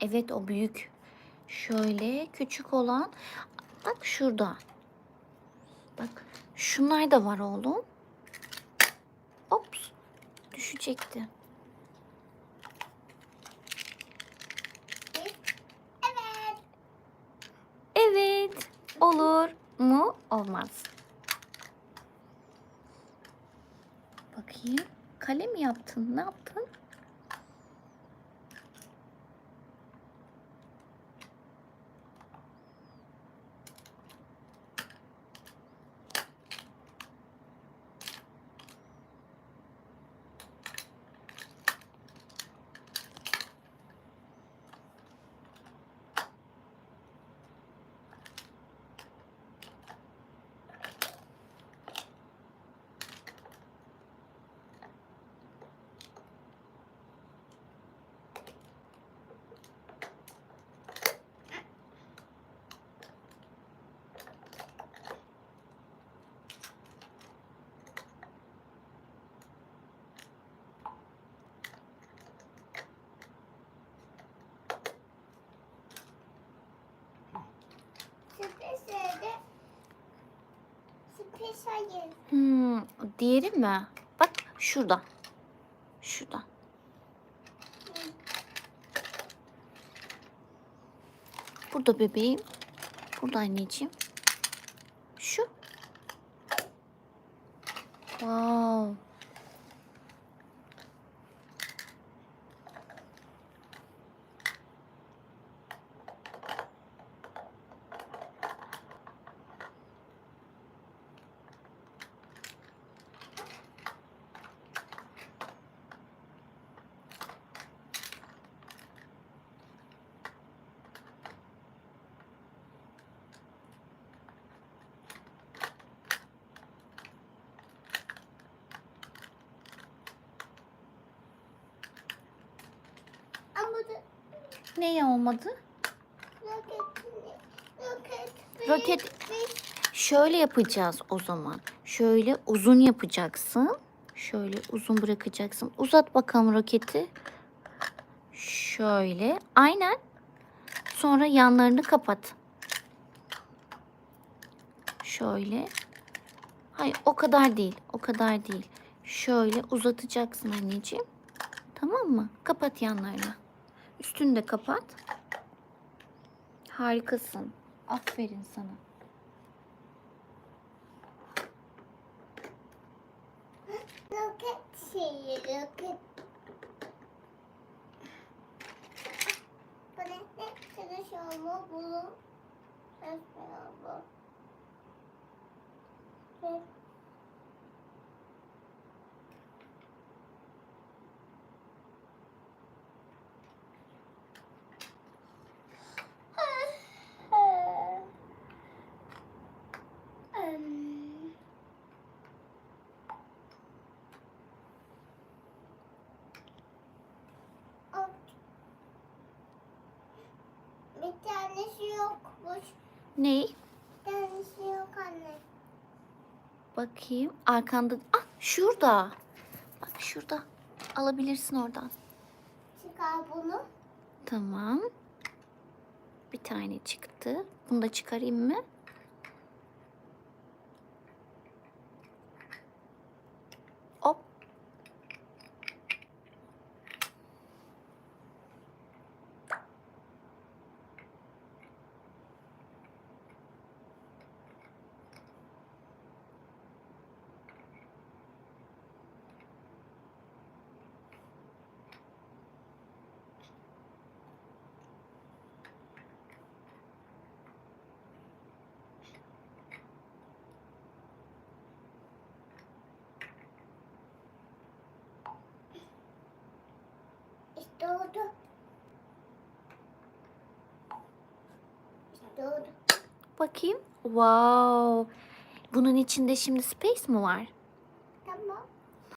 Evet o büyük. Şöyle küçük olan. Bak şurada. Bak şunlar da var oğlum. Ops. Düşecekti. Evet. Evet. Olur mu? Olmaz. Bakayım. Kale mi yaptın? Ne yaptın? Hayır. Hmm, diğeri mi? Bak şurada. Şurada. Burada bebeğim. Burada anneciğim. Şu. Wow. Ama da Ne olmadı? roket roket Roket- Şöyle yapacağız o zaman. Şöyle uzun yapacaksın. Şöyle uzun bırakacaksın. Uzat bakalım roketi. Şöyle. Aynen. Sonra yanlarını kapat. Şöyle. Hayır o kadar değil. O kadar değil. Şöyle uzatacaksın anneciğim. Tamam mı? Kapat yanlarını. Üstünü de kapat. Harikasın. Aferin sana. roket şeyi roket. Bu ne? Çalışıyor bunu? Çalışmıyor bu. Evet. Em, o- Bir tanesi yokmuş. Ney? Tanesi yok anne. Bakayım. Arkanda. Ah şurada. Bak şurada. Alabilirsin oradan. Çıkar bunu. Tamam. Bir tane çıktı. Bunu da çıkarayım mı? İşte oldu. Bakayım. Wow. Bunun içinde şimdi space mi var?